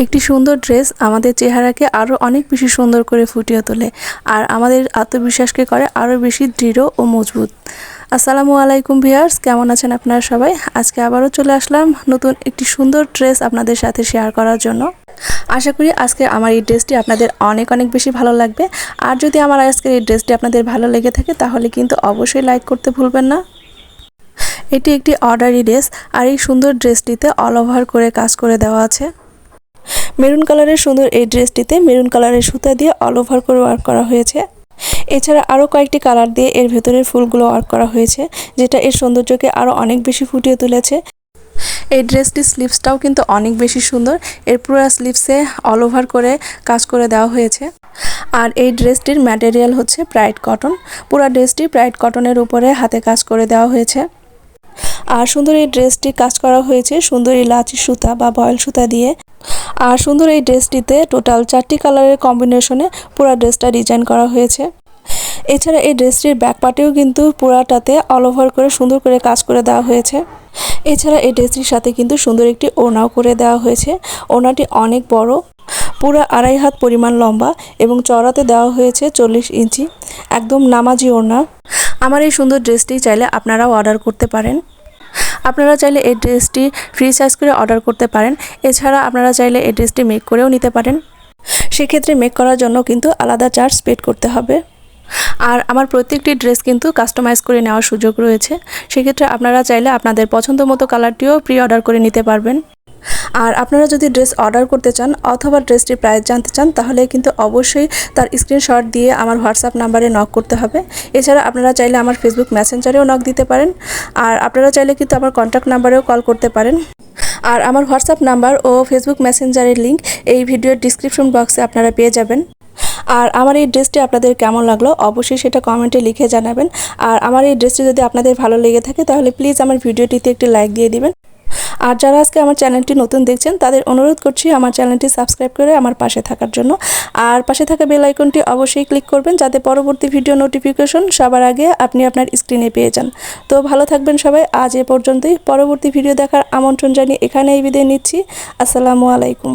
একটি সুন্দর ড্রেস আমাদের চেহারাকে আরও অনেক বেশি সুন্দর করে ফুটিয়ে তোলে আর আমাদের আত্মবিশ্বাসকে করে আরও বেশি দৃঢ় ও মজবুত। আসসালামু আলাইকুম ভিয়ার্স কেমন আছেন আপনারা সবাই? আজকে আবারও চলে আসলাম নতুন একটি সুন্দর ড্রেস আপনাদের সাথে শেয়ার করার জন্য। আশা করি আজকে আমার এই ড্রেসটি আপনাদের অনেক অনেক বেশি ভালো লাগবে। আর যদি আমার আজকের এই ড্রেসটি আপনাদের ভালো লেগে থাকে, তাহলে কিন্তু অবশ্যই লাইক করতে ভুলবেন না। এটি একটি অর্ডারি ড্রেস আর এই সুন্দর ড্রেসটিতে অল ওভার করে কাজ করে দেওয়া আছে। মেরুন কালারের সুন্দর এই ড্রেসটিতে মেরুন কালারের সুতা দিয়ে অল ওভার করে ওয়ার্ক করা হয়েছে। এছাড়া আরও কয়েকটি কালার দিয়ে এর ভেতরের ফুলগুলো ওয়ার্ক করা হয়েছে, যেটা এর সৌন্দর্যকে আরও অনেক বেশি ফুটিয়ে তুলেছে। এই ড্রেসটির স্লিভসটাও কিন্তু অনেক বেশি সুন্দর, এর পুরো স্লিভসে অল ওভার করে কাজ করে দেওয়া হয়েছে। আর এই ড্রেসটির ম্যাটেরিয়াল হচ্ছে প্রাইড কটন পুরো ড্রেসটি প্রাইড কটনের উপরে হাতে কাজ করে দেওয়া হয়েছে। আর সুন্দর এই ড্রেসটি কাজ করা হয়েছে সুন্দর এই লাচি সুতা বা বয়েল সুতা দিয়ে। আর সুন্দর এই ড্রেসটিতে টোটাল চারটি কালারের কম্বিনেশনে পুরো ড্রেসটা ডিজাইন করা হয়েছে। এছাড়া এই ড্রেসটির ব্যাক পার্টেও কিন্তু পুরাটাতে অল ওভার করে সুন্দর করে কাজ করে দেওয়া হয়েছে। এছাড়া এই ড্রেসটির সাথে কিন্তু সুন্দর একটি ওনাও করে দেওয়া হয়েছে। ওনাটি অনেক বড়, পুরো আড়াই হাত পরিমাণ লম্বা এবং চড়াতে দেওয়া হয়েছে চল্লিশ ইঞ্চি, একদম নামাজি ওড়না। আমার এই সুন্দর ড্রেসটি চাইলে আপনারাও অর্ডার করতে পারেন। আপনারা চাইলে এই ড্রেসটি ফ্রি সাইজ করে অর্ডার করতে পারেন। এছাড়া আপনারা চাইলে এই ড্রেসটি মেক করেও নিতে পারেন। সেক্ষেত্রে মেক করার জন্য কিন্তু আলাদা চার্জ পেড করতে হবে। আর আমার প্রত্যেকটি ড্রেস কিন্তু কাস্টমাইজ করে নেওয়ার সুযোগ রয়েছে। সেক্ষেত্রে আপনারা চাইলে আপনাদের পছন্দ মতো কালারটিও প্রি অর্ডার করে নিতে পারবেন। আর আপনারা যদি ড্রেস অর্ডার করতে চান অথবা ড্রেসটির প্রাইস জানতে চান, তাহলে কিন্তু অবশ্যই তার স্ক্রিনশট দিয়ে আমার হোয়াটসঅ্যাপ নাম্বারে নক করতে হবে। এছাড়া আপনারা চাইলে আমার ফেসবুক মেসেঞ্জারেও নক দিতে পারেন আর আপনারা চাইলে কিন্তু আমার কন্ট্যাক্ট নাম্বারেও কল করতে পারেন। আর আমার হোয়াটসঅ্যাপ নাম্বার ও ফেসবুক মেসেঞ্জারের লিঙ্ক এই ভিডিওর ডিসক্রিপশন বক্সে আপনারা পেয়ে যাবেন। আর আমার এই ড্রেসটি আপনাদের কেমন লাগল অবশ্যই সেটা কমেন্টে লিখে জানাবেন। আর আমার এই ড্রেসটি যদি আপনাদের ভালো লেগে থাকে, তাহলে প্লিজ আমার ভিডিওটিতে একটি লাইক দিয়ে দিবেন। আর যারা আজকে আমার চ্যানেলটি নতুন দেখছেন, তাদের অনুরোধ করছি আমার চ্যানেলটি সাবস্ক্রাইব করে আমার পাশে থাকার জন্য। আর পাশে থাকা বেল আইকনটি অবশ্যই ক্লিক করবেন যাতে পরবর্তী ভিডিও নোটিফিকেশন সবার আগে আপনি আপনার স্ক্রিনে পেয়ে যান। তো ভালো থাকবেন সবাই, আজ এ পর্যন্তই। পরবর্তী ভিডিও দেখার আমন্ত্রণ জানিয়ে এখানেই বিদায় নিচ্ছি। আসসালামু আলাইকুম।